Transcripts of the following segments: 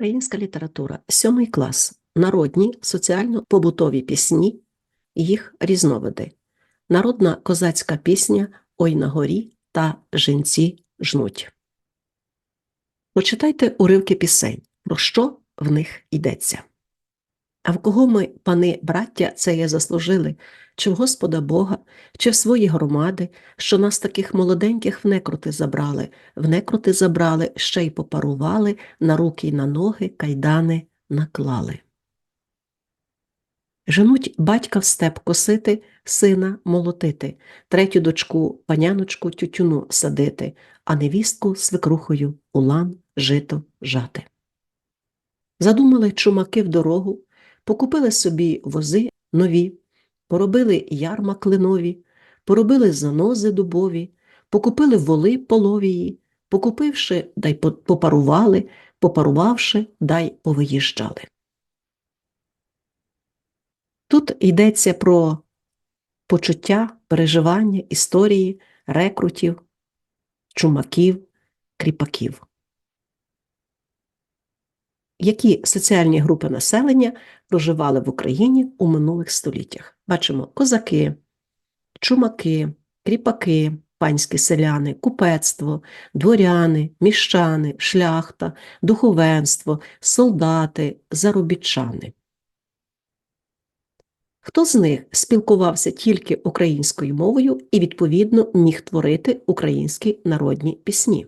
Українська література, сьомий клас, народні соціально-побутові пісні, їх різновиди, народна козацька пісня Ой на горі та Жінці жнуть. Почитайте уривки пісень, про що в них йдеться. А в кого ми, пани, браття, це є заслужили, чи в Господа Бога, чи в свої громади, що нас таких молоденьких в некрути забрали, в некрути забрали, ще й попарували, на руки й на ноги кайдани наклали. Женуть батька в степ косити, сина молотити, третю дочку паняночку тютюну садити, а невістку свекрухою у лан жито жати. Задумали чумаки в дорогу, покупили собі вози нові, поробили ярма клинові, поробили занози дубові, покупили воли половії, покупивши, дай по- попарували, попарувавши, дай повиїжджали. Тут йдеться про почуття, переживання, історії, рекрутів, чумаків, кріпаків. Які соціальні групи населення проживали в Україні у минулих століттях? Бачимо козаки, чумаки, кріпаки, панські селяни, купецтво, дворяни, міщани, шляхта, духовенство, солдати, заробітчани. Хто з них спілкувався тільки українською мовою і, відповідно, міг творити українські народні пісні?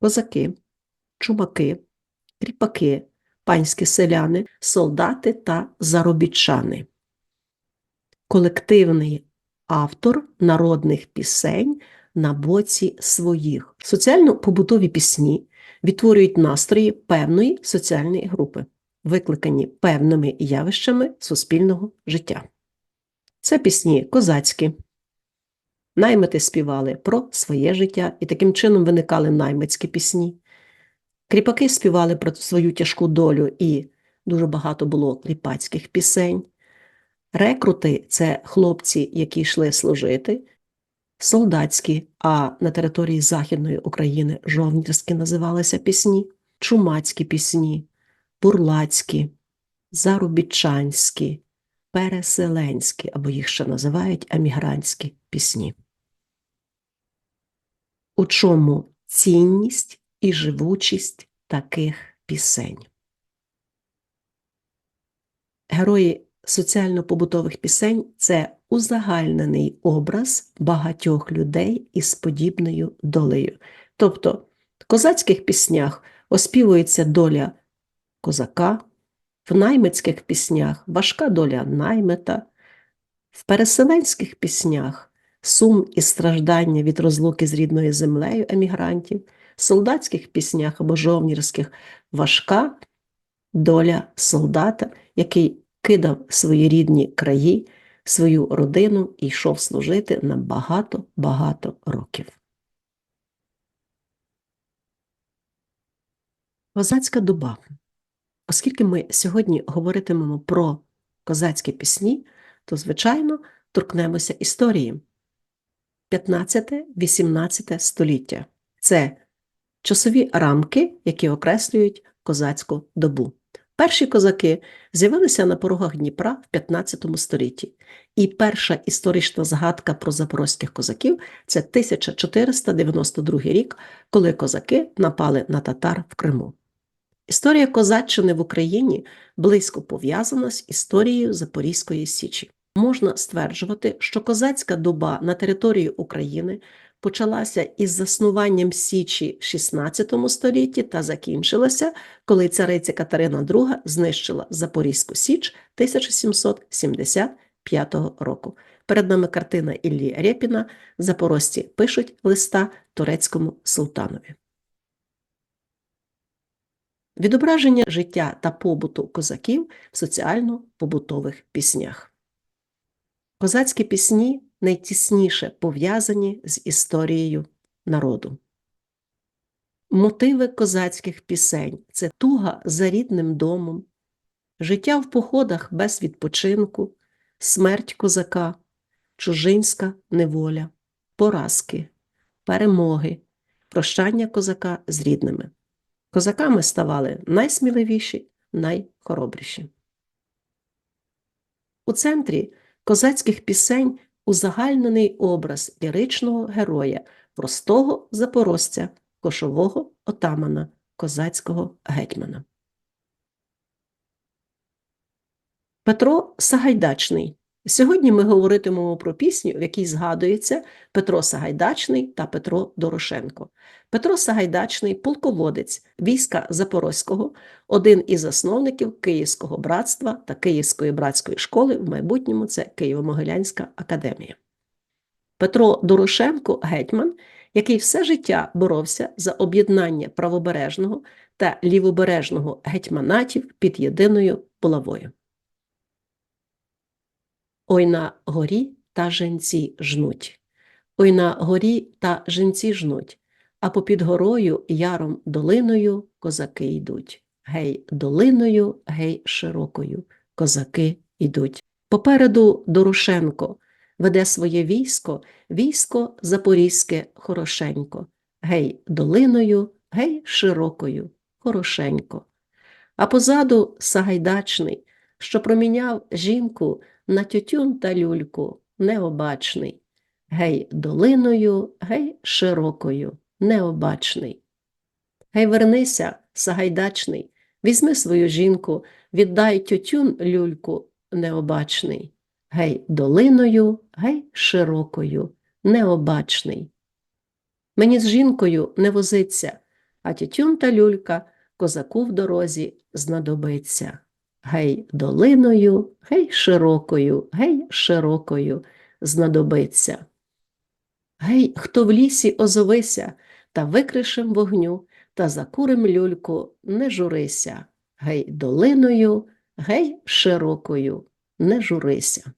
Козаки, чумаки, кріпаки, панські селяни, солдати та заробітчани. Колективний автор народних пісень на боці своїх. Соціально-побутові пісні відтворюють настрої певної соціальної групи, викликані певними явищами суспільного життя. Це пісні козацькі. Наймити співали про своє життя, і таким чином виникали наймицькі пісні. Кріпаки співали про свою тяжку долю, і дуже багато було кріпацьких пісень. Рекрути це хлопці, які йшли служити, солдатські, а на території Західної України жовнірські називалися пісні, чумацькі пісні, бурлацькі, заробітчанські, переселенські, або їх ще називають емігрантські пісні. У чому цінність і живучість таких пісень? Герої соціально-побутових пісень це узагальнений образ багатьох людей із подібною долею. Тобто в козацьких піснях оспівується доля козака, в наймицьких піснях важка доля наймита, в переселенських піснях сум і страждання від розлуки з рідною землею емігрантів, солдатських піснях або жовнірських важка доля солдата, який кидав свої рідні краї, свою родину і йшов служити на багато-багато років. Козацька доба. Оскільки ми сьогодні говоритимемо про козацькі пісні, то, звичайно, торкнемося історії. 15-18 століття це часові рамки, які окреслюють козацьку добу. Перші козаки з'явилися на порогах Дніпра в 15 столітті, і перша історична згадка про запорозьких козаків це 1492 рік, коли козаки напали на татар в Криму. Історія козаччини в Україні близько пов'язана з історією Запорізької Січі. Можна стверджувати, що козацька доба на території України почалася із заснуванням Січі в XVI столітті та закінчилася, коли цариця Катерина II знищила Запорізьку Січ 1775 року. Перед нами картина Іллі Рєпіна «Запорожці пишуть листа турецькому султанові. Відображення життя та побуту козаків в соціально-побутових піснях. Козацькі пісні найтісніше пов'язані з історією народу. Мотиви козацьких пісень це туга за рідним домом, життя в походах без відпочинку, смерть козака, чужинська неволя, поразки, перемоги, прощання козака з рідними. Козаками ставали найсміливіші, найхоробріші. У центрі козацьких пісень узагальнений образ ліричного героя, простого запорожця, кошового отамана, козацького гетьмана. Петро Сагайдачний. Сьогодні ми говоритимемо про пісню, в якій згадується Петро Сагайдачний та Петро Дорошенко. Петро Сагайдачний полководець війська Запорозького, один із засновників Київського братства та Київської братської школи, в майбутньому це Києво-Могилянська академія. Петро Дорошенко гетьман, який все життя боровся за об'єднання правобережного та лівобережного гетьманатів під єдиною булавою. Ой на горі та женці жнуть. Ой на горі та женці жнуть, а попід горою яром долиною козаки йдуть. Гей, долиною, гей, широкою, козаки йдуть. Попереду Дорошенко веде своє військо, військо Запорізьке хорошенько. Гей, долиною, гей, широкою, хорошенько. А позаду Сагайдачний, що проміняв жінку на тютюн та люльку, необачний. Гей, долиною, гей, широкою, необачний. Гей, вернися, Сагайдачний, візьми свою жінку, віддай тютюн люльку, необачний. Гей, долиною, гей, широкою, необачний. Мені з жінкою не возиться, а тютюн та люлька козаку в дорозі знадобиться. Гей, долиною, гей, широкою, гей, широкою знадобиться. Гей, хто в лісі озовися, та викришем вогню, та закурим люльку, не журися. Гей, долиною, гей, широкою, не журися.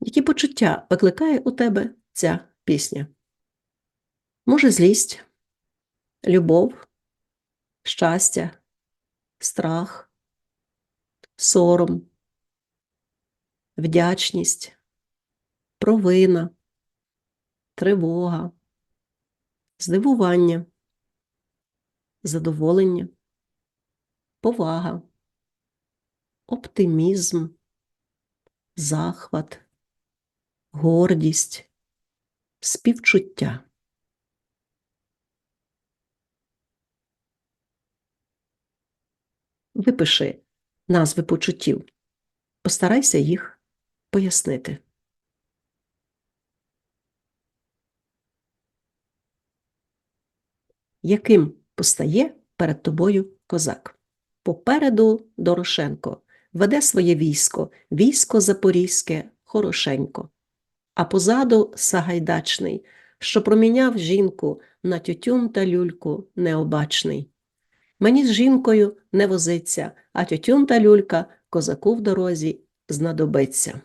Які почуття викликає у тебе ця пісня? Може, злість, любов, щастя, страх, сором, вдячність, провина, тривога, здивування, задоволення, повага, оптимізм, захват, гордість, співчуття. Випиши назви почуттів. Постарайся їх пояснити. Яким постає перед тобою козак? Попереду Дорошенко веде своє військо, військо Запорізьке, хорошенько, а позаду Сагайдачний, що проміняв жінку на тютюн та люльку необачний. Мені з жінкою не возиться, а тютюн та люлька козаку в дорозі знадобиться.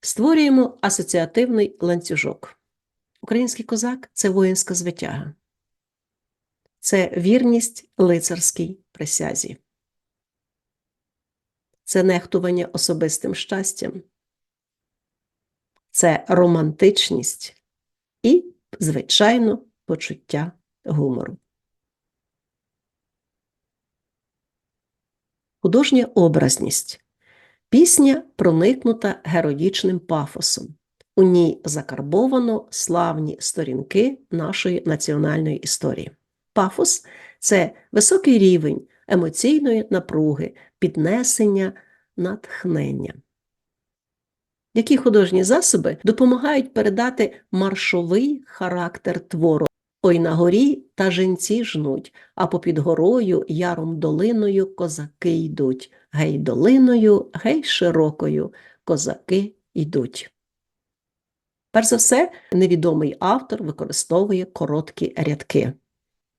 Створюємо асоціативний ланцюжок. Український козак це воїнська звитяга. Це вірність лицарській присязі. Це нехтування особистим щастям. Це романтичність і, звичайно, почуття гумору. Художня образність. Пісня проникнута героїчним пафосом. У ній закарбовано славні сторінки нашої національної історії. Пафос це високий рівень емоційної напруги, піднесення, натхнення. Які художні засоби допомагають передати маршовий характер твору? Ой на горі та женці жнуть, а попід горою яром долиною козаки йдуть. Гей долиною, гей широкою козаки йдуть. Перш за все, невідомий автор використовує короткі рядки.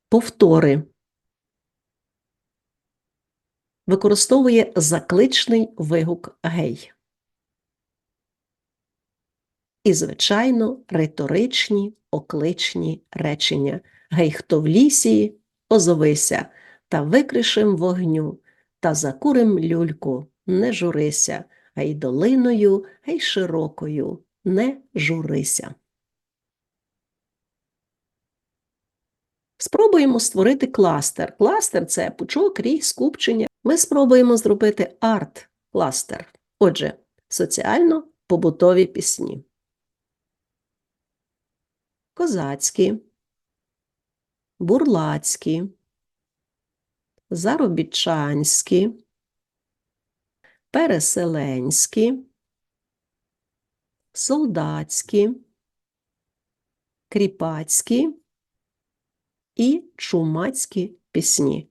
Повтори. Використовує закличний вигук гей. І, звичайно, риторичні окличні речення Гей, хто в лісі, озовися, та викришим вогню, та закурим люльку, не журися, а й долиною, а широкою, не журися. Спробуємо створити кластер. Кластер це пучок, рій, скупчення. Ми спробуємо зробити арт-кластер. Отже, соціально-побутові пісні. Козацькі, бурлацькі, заробітчанські, переселенські, солдатські, кріпацькі і чумацькі пісні.